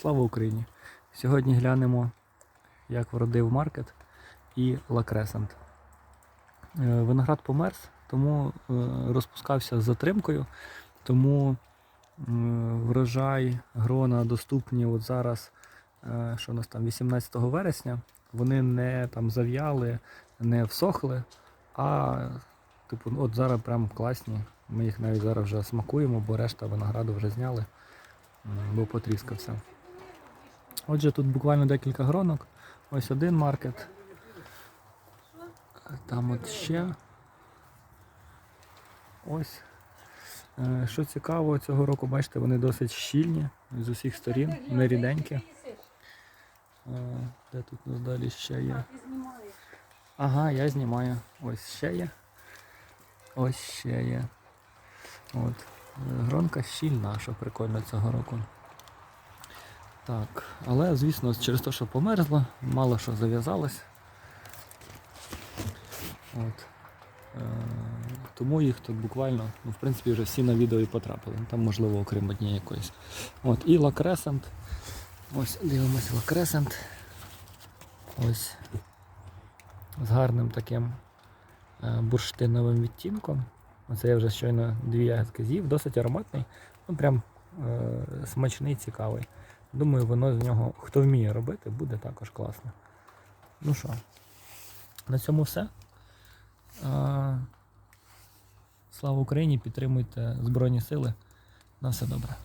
Слава Україні! Сьогодні глянемо, як вродив маркет і лакресант. Е, Виноград померз, тому е, розпускався з затримкою, тому врожай, грона доступні от зараз, е, що у нас там, 18 вересня, вони не там зав'яли, не всохли, а типу, от зараз прям класні. Ми їх навіть зараз вже смакуємо, бо решта винограду вже зняли, бо потріскався. Отже, тут буквально декілька гронок. Ось один маркет. Там от ще. Ось. Е, Що цікаво, цього року, бачите, вони досить щільні з усіх сторін, не ріденькі. Е, Де тут у нас далі ще є? Ага, я знімаю. Ось ще є. Ось ще є. От. Е, Гронка щільна, що прикольно цього року. Так, але звісно, через те, що померзло, мало що зав'язалось. От. Е, тому їх тут буквально, ну, в принципі, вже всі на відео і потрапили. Там, можливо, окрім однієї якоїсь. От, і лакресент. Ось дивимося лакресент. Ось. З гарним таким е, бурштиновим відтінком. Оце я вже щойно дві ягодки з'їв, досить ароматний, ну прям е, смачний, цікавий. Думаю, воно з нього, хто вміє робити, буде також класно. Ну що, на цьому все. А, слава Україні! Підтримуйте Збройні Сили. На все добре.